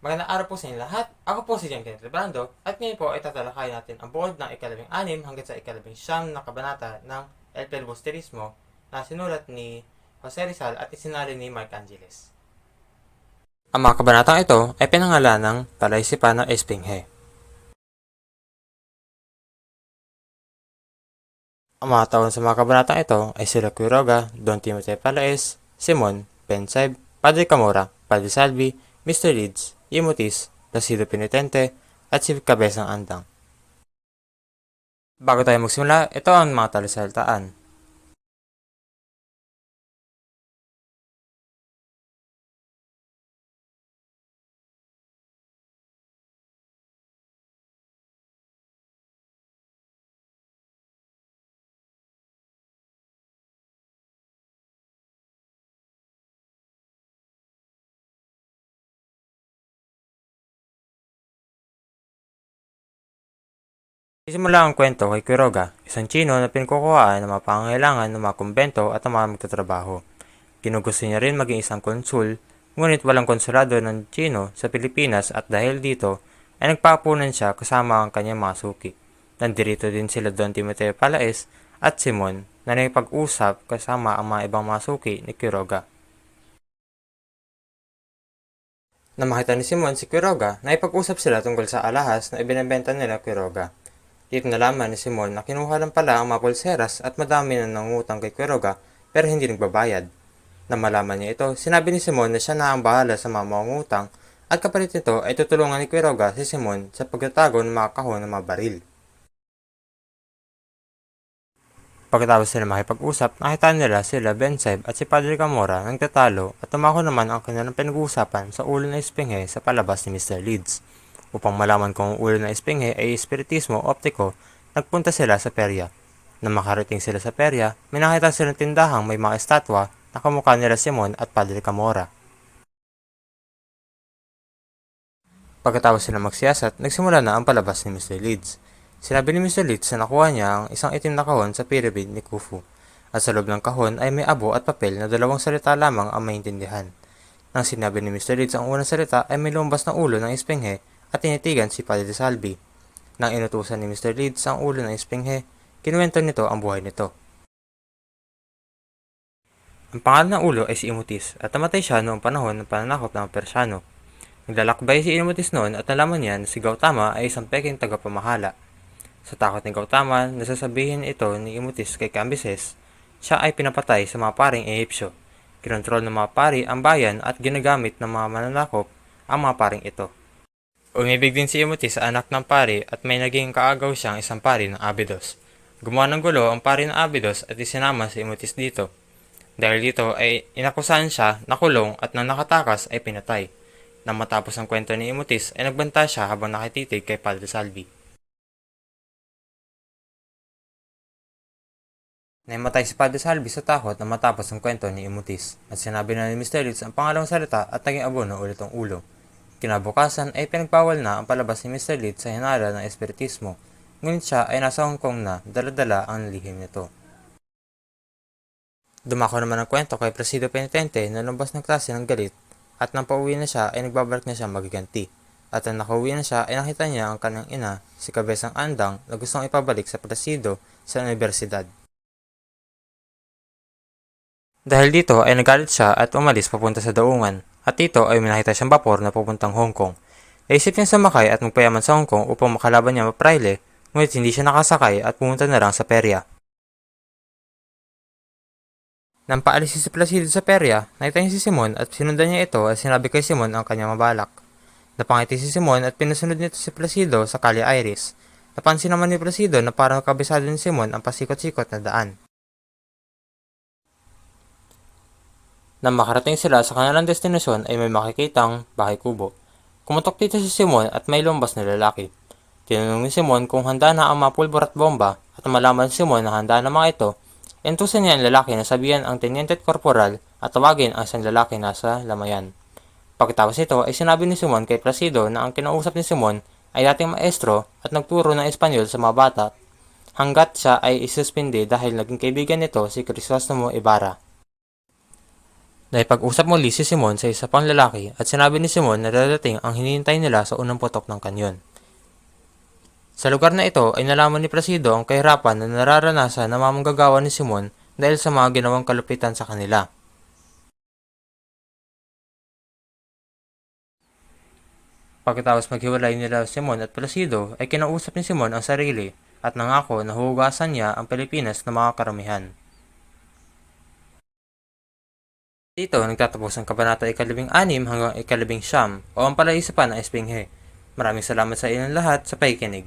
Magandang araw po sa inyo lahat. Ako po si Jan Kenneth Lebrando at ngayon po ay tatalakayin natin ang buod ng ikalabing anim hanggang sa ikalabing siyam na kabanata ng El Filibusterismo na sinulat ni Jose Rizal at isinali ni Mark Angeles. Ang mga kabanatang ito ay pinangalan ng Palaisipan ng Espinghe. Ang mga taon sa mga kabanatang ito ay sila Quiroga, Don Timothy Palaes, Simon, Penseb, Padre Camora, Padre Salvi, Mr. Leeds, Imutis, Placido Penitente, at si Cabezang Andang. Bago tayo magsimula, ito ang mga talasaltaan. Isimula ang kwento kay Quiroga, isang Chino na pinkukuhaan ng mga pangangailangan ng mga kumbento at ng mga magtatrabaho. Ginugusto niya rin maging isang konsul, ngunit walang konsulado ng Chino sa Pilipinas at dahil dito ay nagpapunan siya kasama ang kanyang mga suki. Nandirito din sila Don Timoteo Palaes at Simon na nakipag-usap kasama ang mga ibang mga suki ni Quiroga. Na makita ni Simon si Quiroga, naipag-usap sila tungkol sa alahas na ibinebenta nila Quiroga. Dito nalaman ni Simon na kinuha lang pala ang mga pulseras at madami na nangutang kay Quiroga pero hindi nagbabayad. Na malaman niya ito, sinabi ni Simon na siya na ang bahala sa mga mangungutang at kapalit nito ay tutulungan ni Quiroga si Simon sa pagtatago ng mga kahon ng mga baril. Pagkatapos sila makipag-usap, nakita nila sila Benseb at si Padre Camora nang tatalo at tumako naman ang kanilang pinag-uusapan sa ulo ng espinghe sa palabas ni Mr. Leeds. Upang malaman kung ang ulo ng espinghe ay espiritismo optiko, nagpunta sila sa perya. Nang makarating sila sa perya, may nakita silang tindahang may mga estatwa na kamukha nila Simon at Padre Camora. Pagkatapos sila magsiyasat, nagsimula na ang palabas ni Mr. Leeds. Sinabi ni Mr. Leeds na nakuha niya ang isang itim na kahon sa pyramid ni Khufu, at sa loob ng kahon ay may abo at papel na dalawang salita lamang ang maintindihan. Nang sinabi ni Mr. Leeds ang unang salita ay may lumbas na ulo ng espinghe at tinitigan si Padre Salvi. Nang inutusan ni Mr. Leeds ang ulo ng espinghe, kinuwento nito ang buhay nito. Ang pangalan ng ulo ay si Imutis at namatay siya noong panahon ng pananakop ng Persyano. Naglalakbay si Imutis noon at nalaman niya na si Gautama ay isang peking tagapamahala. Sa takot ni Gautama, nasasabihin ito ni Imutis kay Cambyses, siya ay pinapatay sa mga paring Ehipsyo. Kinontrol ng mga pari ang bayan at ginagamit ng mga mananakop ang mga paring ito. Umibig din si Imutis sa anak ng pari at may naging kaagaw siyang isang pari ng Abydos. Gumawa ng gulo ang pari ng Abydos at isinama si Imutis dito. Dahil dito ay inakusahan siya, nakulong at nang nakatakas ay pinatay. Nang matapos ang kwento ni Imutis ay nagbanta siya habang nakititig kay Padre Salvi. Naimatay si Padre Salvi sa takot na matapos ang kwento ni Imutis at sinabi na ni Mr. Leeds ang pangalawang salita at naging abono ulit ang ulo. Kinabukasan ay pinagbawal na ang palabas ni Mr. Leeds sa hinala ng espiritismo, ngunit siya ay nasa Hong Kong na daladala ang lihim nito. Dumako naman ang kwento kay Presido Penitente na lumabas ng klase ng galit at nang pauwi na siya ay nagbabalik na siya magiganti. At nang nakauwi na siya ay nakita niya ang kanyang ina, si Kabesang Andang na gustong ipabalik sa Presido sa universidad. Dahil dito ay nagalit siya at umalis papunta sa daungan at dito ay may nakita siyang bapor na pupuntang Hong Kong. Naisip niya sumakay at magpayaman sa Hong Kong upang makalaban niya mapraile ngunit hindi siya nakasakay at pumunta na lang sa perya. Nang paalis si Placido sa perya, nakita niya si Simon at sinundan niya ito at sinabi kay Simon ang kanyang mabalak. Napangiti si Simon at pinasunod nito si Placido sa Kali Iris. Napansin naman ni Placido na parang kabisado ni Simon ang pasikot-sikot na daan. Nang makarating sila sa kanilang destinasyon ay may makikitang bahay kubo. Kumutok dito si Simon at may lumbas na lalaki. Tinanong ni Simon kung handa na ang mga pulbor at bomba at malaman ni Simon na handa na mga ito, entusan niya ang lalaki na sabihan ang teniente at korporal at tawagin ang isang lalaki nasa lamayan. Pagkatapos ito ay sinabi ni Simon kay Placido na ang kinausap ni Simon ay dating maestro at nagturo ng Espanyol sa mga bata hanggat siya ay isuspindi dahil naging kaibigan nito si Crisostomo Ibarra. Naipag-usap muli si Simon sa isa pang lalaki at sinabi ni Simon na dadating ang hinihintay nila sa unang putok ng kanyon. Sa lugar na ito ay nalaman ni Placido ang kahirapan na nararanasan ng mga manggagawa ni Simon dahil sa mga ginawang kalupitan sa kanila. Pagkatapos maghiwalay nila Simon at Placido ay kinausap ni Simon ang sarili at nangako na huhugasan niya ang Pilipinas ng mga karamihan. Dito nagtatapos ang kabanata ikalabing anim hanggang ikalabing siyam o ang palaisipan ng Espinghe. Maraming salamat sa inyong lahat sa pakikinig.